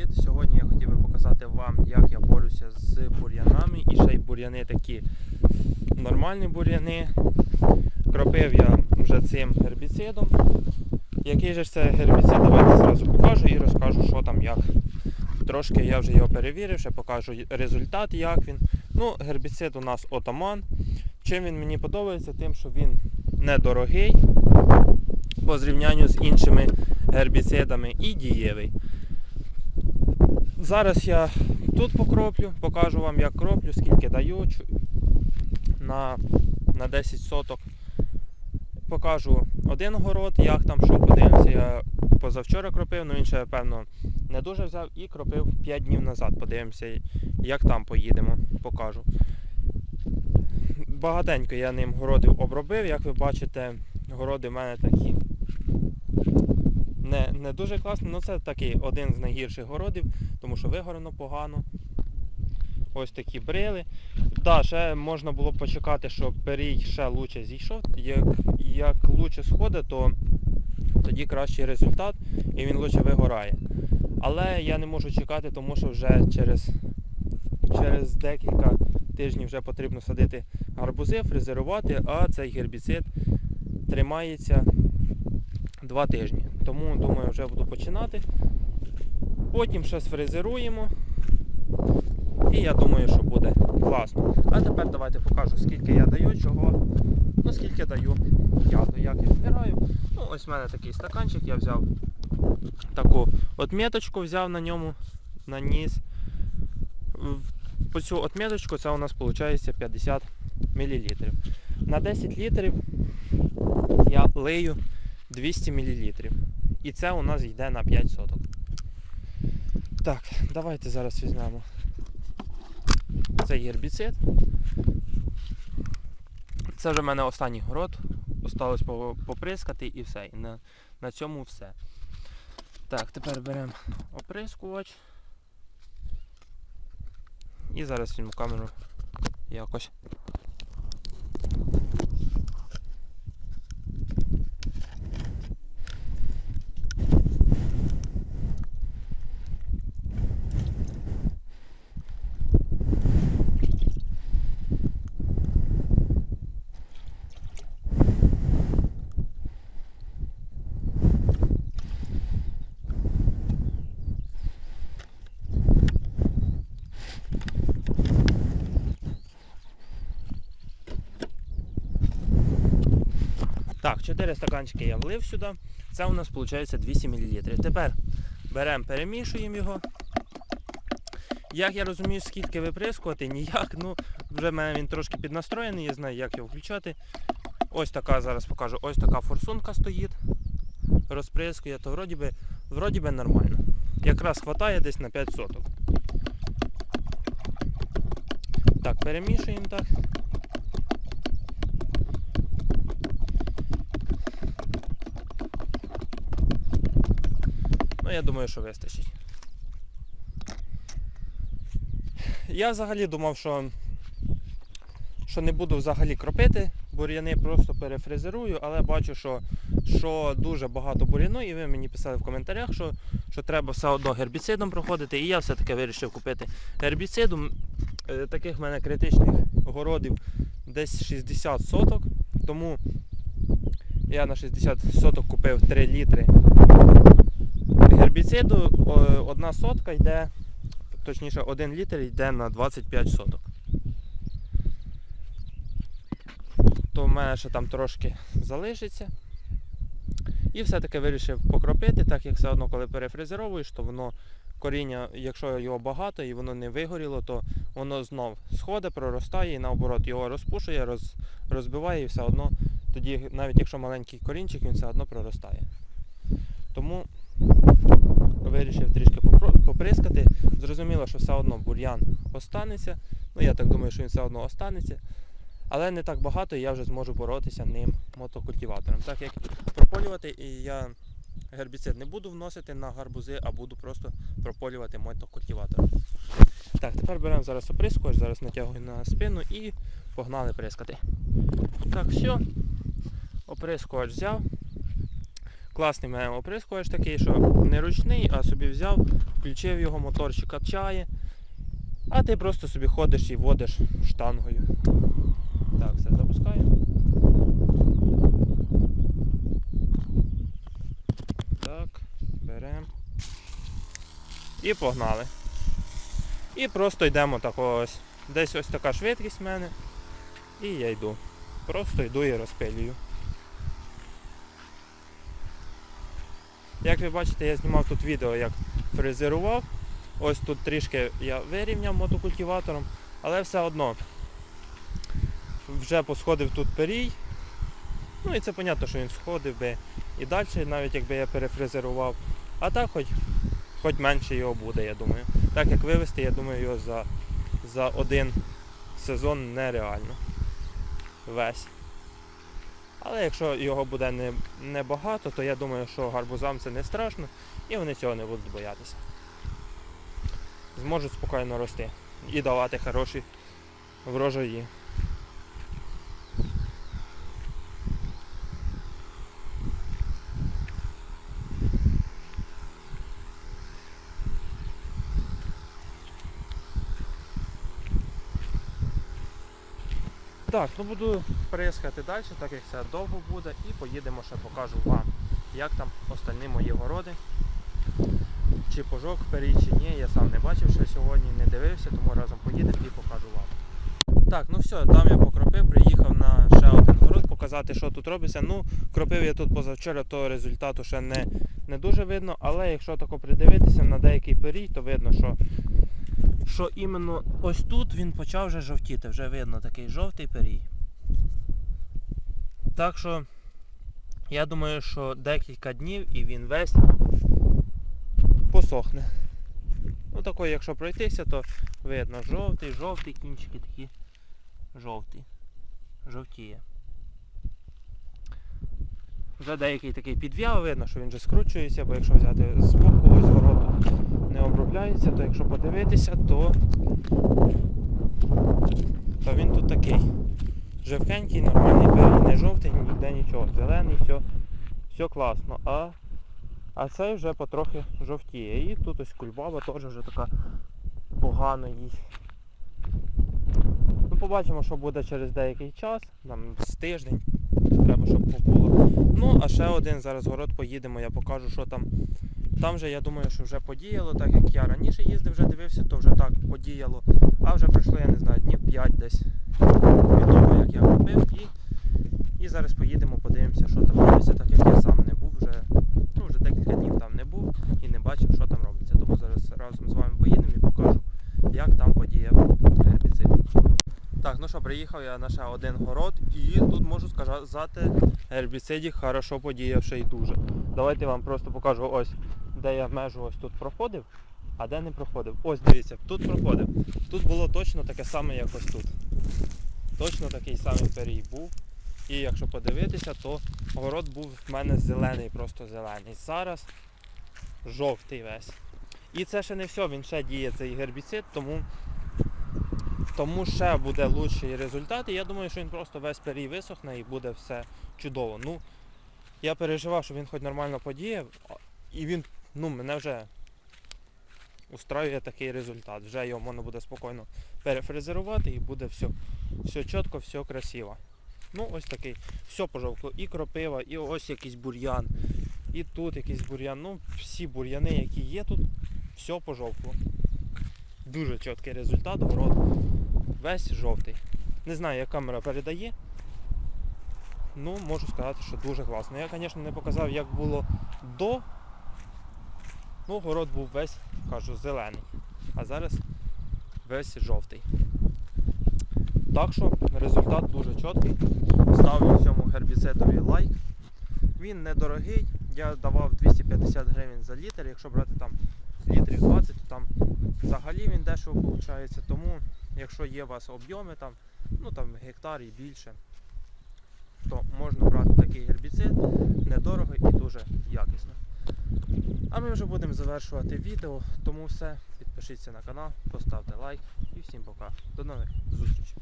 привіт! Сьогодні я хотів би показати вам, як я борюся з бур'янами. І ще й бур'яни такі нормальні бур'яни. Кропив я вже цим гербіцидом. Який же це гербіцид, давайте зразу покажу і розкажу, що там як. Трошки я вже його перевірив, ще покажу результат, як він. Ну, гербіцид у нас отаман. Чим він мені подобається? Тим, що він недорогий по зрівнянню з іншими гербіцидами і дієвий. Зараз я тут покроплю, покажу вам, як кроплю, скільки даю на, на 10 соток. Покажу один город, як там, що подивимося. Я позавчора кропив, ну він ще, певно, не дуже взяв і кропив 5 днів назад. Подивимося, як там поїдемо, покажу. Багатенько я ним городів обробив, як ви бачите, городи в мене такі не, не дуже класний, але це такий один з найгірших городів, тому що вигорено погано. Ось такі брили. Да, ще можна було почекати, щоб перій ще лучше зійшов. Як, як лучше сходить, то тоді кращий результат і він лучше вигорає. Але я не можу чекати, тому що вже через, через декілька тижнів вже потрібно садити гарбузи, фрезерувати, а цей гербіцид тримається два тижні. Тому думаю, вже буду починати. Потім ще сфрезеруємо. І я думаю, що буде класно. А тепер давайте покажу, скільки я даю, чого. Ну, скільки даю яду, як я вибираю. Ну, ось в мене такий стаканчик, я взяв таку отметочку, взяв на ньому, наніс. По цю отметочку це у нас виходить 50 мл. На 10 літрів я лию 200 мл. І це у нас йде на 5 соток. Так, давайте зараз візьмемо цей гербіцид. Це вже в мене останній город. Осталось поприскати і все. І на, на цьому все. Так, тепер беремо оприскувач. І зараз візьму камеру якось. Так, 4 стаканчики я влив сюди. Це у нас виходить 200 мл. Тепер беремо, перемішуємо його. Як я розумію, скільки виприскувати, ніяк. Ну, вже в мене він трошки піднастроєний, я знаю, як його включати. Ось така, зараз покажу, ось така форсунка стоїть. Розприскує, то вроді би, вроді би нормально. Якраз вистачає десь на 5 соток. Так, перемішуємо так. Ну, я думаю, що вистачить. Я взагалі думав, що, що не буду взагалі кропити бур'яни, просто перефрезерую, але бачу, що, що дуже багато бур'яну, і ви мені писали в коментарях, що, що треба все одно гербіцидом проходити, і я все-таки вирішив купити гербіцидом. Е, Таких в мене критичних городів десь 60 соток, тому я на 60 соток купив 3 літри гербіциду одна сотка йде, точніше один літр йде на 25 соток. То в мене ще там трошки залишиться. І все-таки вирішив покропити, так як все одно, коли перефрезеровуєш, то воно коріння, якщо його багато і воно не вигоріло, то воно знов сходить, проростає і наоборот його розпушує, роз, розбиває і все одно тоді, навіть якщо маленький корінчик, він все одно проростає. Тому вирішив трішки поприскати. Зрозуміло, що все одно бур'ян останеться. Ну, я так думаю, що він все одно останеться. Але не так багато, і я вже зможу боротися ним мотокультиватором. Так як прополювати, я гербіцид не буду вносити на гарбузи, а буду просто прополювати мотокультиватором. Так, тепер беремо зараз оприскувач, зараз натягую на спину і погнали прискати. Так, все. Оприскувач взяв. Класний мене оприскувач такий, що не ручний, а собі взяв, включив його, моторчик качає, а ти просто собі ходиш і водиш штангою. Так, все запускаємо. Так, беремо. І погнали. І просто йдемо так ось. Десь ось така швидкість в мене. І я йду. Просто йду і розпилюю. Як ви бачите, я знімав тут відео, як фрезерував. Ось тут трішки я вирівняв мотокультиватором, але все одно вже посходив тут перій. Ну і це зрозуміло, що він сходив би і далі, навіть якби я перефрезерував. А так хоч, хоч менше його буде, я думаю. Так як вивезти, я думаю, його за, за один сезон нереально. Весь. Але якщо його буде не, небагато, то я думаю, що гарбузам це не страшно і вони цього не будуть боятися. Зможуть спокійно рости і давати хороші врожаї. Так, ну буду прискати далі, так як це довго буде, і поїдемо ще покажу вам, як там остальні мої городи. Чи пожок перій, чи ні, я сам не бачив ще сьогодні, не дивився, тому разом поїдемо і покажу вам. Так, ну все, там я покропив, приїхав на ще один город показати, що тут робиться. Ну, кропив я тут позавчора, то результату ще не, не дуже видно, але якщо тако придивитися на деякий перій, то видно, що що іменно ось тут він почав вже жовтіти, вже видно такий жовтий перій. Так що я думаю, що декілька днів і він весь посохне. Ну такої, якщо пройтися, то видно жовтий, жовтий, кінчики такі жовті. Жовтіє. Вже деякий такий підв'яв, видно, що він вже скручується, бо якщо взяти з боку ось городу не обробляється, то якщо подивитися, то, то він тут такий. Живкенький, нормальний перій, не жовтий, ніде нічого. Зелений, все, все класно. А, а цей вже потрохи жовтіє. І тут ось кульбаба теж вже така погано їй. Ну, побачимо, що буде через деякий час, там з тиждень. Треба, щоб побуло. Ну, а ще один зараз город поїдемо, я покажу, що там. Там же я думаю, що вже подіяло, так як я раніше їздив, вже дивився, то вже так подіяло. А вже пройшло, я не знаю, днів 5 десь від того, як я робив. І, і зараз поїдемо, подивимося, що там робиться, так як я сам не був вже. Ну, вже декілька днів там не був і не бачив, що там робиться. Тому зараз разом з вами поїдемо і покажу, як там подіяв гербіцид. Так, ну що, приїхав я на ще один город і тут можу сказати, гербіцидік хорошо подіявши і дуже. Давайте вам просто покажу ось, де я межу ось тут проходив, а де не проходив. Ось дивіться, тут проходив. Тут було точно таке саме, як ось тут. Точно такий самий перій був. І якщо подивитися, то город був в мене зелений, просто зелений. Зараз жовтий весь. І це ще не все, він ще діє цей гербіцид, тому тому ще буде лучший результат. І я думаю, що він просто весь перій висохне і буде все чудово. Ну, я переживав, що він хоч нормально подіяв, і він ну, мене вже устраює такий результат. Вже його можна буде спокійно перефрезерувати і буде все, все чітко, все красиво. Ну, ось такий. Все пожовкло. І кропива, і ось якийсь бур'ян, і тут якийсь бур'ян. Ну, всі бур'яни, які є тут, все пожовкло. Дуже чіткий результат, город весь жовтий. Не знаю, як камера передає. Ну, можу сказати, що дуже класно. Я, звісно, не показав, як було до. Ну, город був весь, кажу, зелений. А зараз весь жовтий. Так що результат дуже чіткий. Ставлю цьому гербіцидові лайк. Він недорогий. Я давав 250 гривень за літр. Якщо брати там літрів 20, то там взагалі він дешево виходить. Тому якщо є у вас об'єми там, ну там гектар і більше, то можна брати такий гербіцид недорого і дуже якісно. А ми вже будемо завершувати відео, тому все. Підпишіться на канал, поставте лайк і всім пока. До нових зустрічей.